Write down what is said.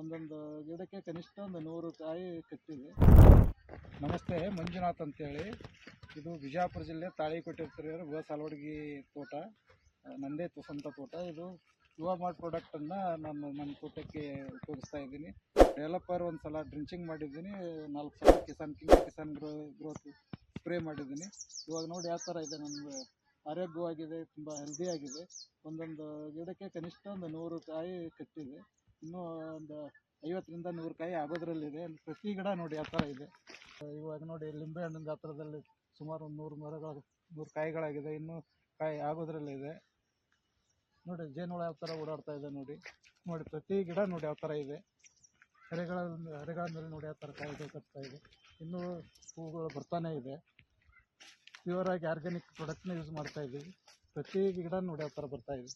ಒಂದೊಂದು ಗಿಡಕ್ಕೆ ಕನಿಷ್ಠ ಒಂದು ನೂರು ಕಾಯಿ ಕಟ್ಟಿದೆ. ನಮಸ್ತೆ, ಮಂಜುನಾಥ್ ಅಂತೇಳಿ. ಇದು ಬಿಜಾಪುರ ಜಿಲ್ಲೆ ತಾಳಿಕೋಟೆ ಕೊಟ್ಟಿರ್ತೀರ ಗೋ ಸಾಲ್ವಡ್ಗಿ ತೋಟ ನಂದೇ ತುಸಂತ ತೋಟ. ಇದು ಯುವ ಮಾರ್ಟ್ ಪ್ರಾಡಕ್ಟನ್ನು ನಾನು ನನ್ನ ತೋಟಕ್ಕೆ ಉಪಯೋಗಿಸ್ತಾ ಇದ್ದೀನಿ. ಡೆವಲಪರ್ ಒಂದು ಸಲ ಡ್ರಿಂಚಿಂಗ್ ಮಾಡಿದ್ದೀನಿ. ನಾಲ್ಕು ಸಲ Kisan king, Kisan grow, growth spray ಮಾಡಿದ್ದೀನಿ. ಇವಾಗ ನೋಡಿ ಯಾವ ಥರ ಇದೆ. ನನಗೆ ಆರೋಗ್ಯವಾಗಿದೆ, ತುಂಬ ಹೆಲ್ದಿಯಾಗಿದೆ ಒಂದೊಂದು ಗಿಡಕ್ಕೆ ಕನಿಷ್ಠ ಒಂದು ನೂರು ಕಾಯಿ ಕಟ್ಟಿದೆ. ಇನ್ನೂ ಒಂದು ಐವತ್ತರಿಂದ ನೂರು ಕಾಯಿ ಆಗೋದ್ರಲ್ಲಿದೆ. ಪ್ರತಿ ಗಿಡ ನೋಡಿ ಆ ಥರ ಇದೆ. ಇವಾಗ ನೋಡಿ ಲಿಂಬೆ ಹಣ್ಣಿನ ಗಾತ್ರದಲ್ಲಿ ಸುಮಾರು ಒಂದು ನೂರು ಮರಗಳು, ನೂರು ಕಾಯಿಗಳಾಗಿದೆ. ಇನ್ನೂ ಕಾಯಿ ಆಗೋದ್ರಲ್ಲಿದೆ. ನೋಡಿ ಜೇನುಳ ಯಾವ ಥರ ಓಡಾಡ್ತಾ ಇದೆ ನೋಡಿ. ನೋಡಿ, ಪ್ರತಿ ಗಿಡ ನೋಡಿ ಯಾವ ಥರ ಇದೆ. ಹರಿಗಳ ಹರಿಗಳ ಮೇಲೆ ನೋಡಿ ಯಾವ ಥರ ಕಾಯಿಗಳು ಕಟ್ತಾ ಇದೆ. ಇನ್ನೂ ಹೂಗಳು ಬರ್ತಾನೆ ಇದೆ. ಪ್ಯೂರ್ ಆಗಿ ಆರ್ಗ್ಯಾನಿಕ್ ಪ್ರಾಡಕ್ಟ್ನ ಯೂಸ್ ಮಾಡ್ತಾ ಇದ್ದೀವಿ. ಪ್ರತಿ ಗಿಡ ನೋಡಿ ಯಾವ ಥರ ಬರ್ತಾ ಇದೆ.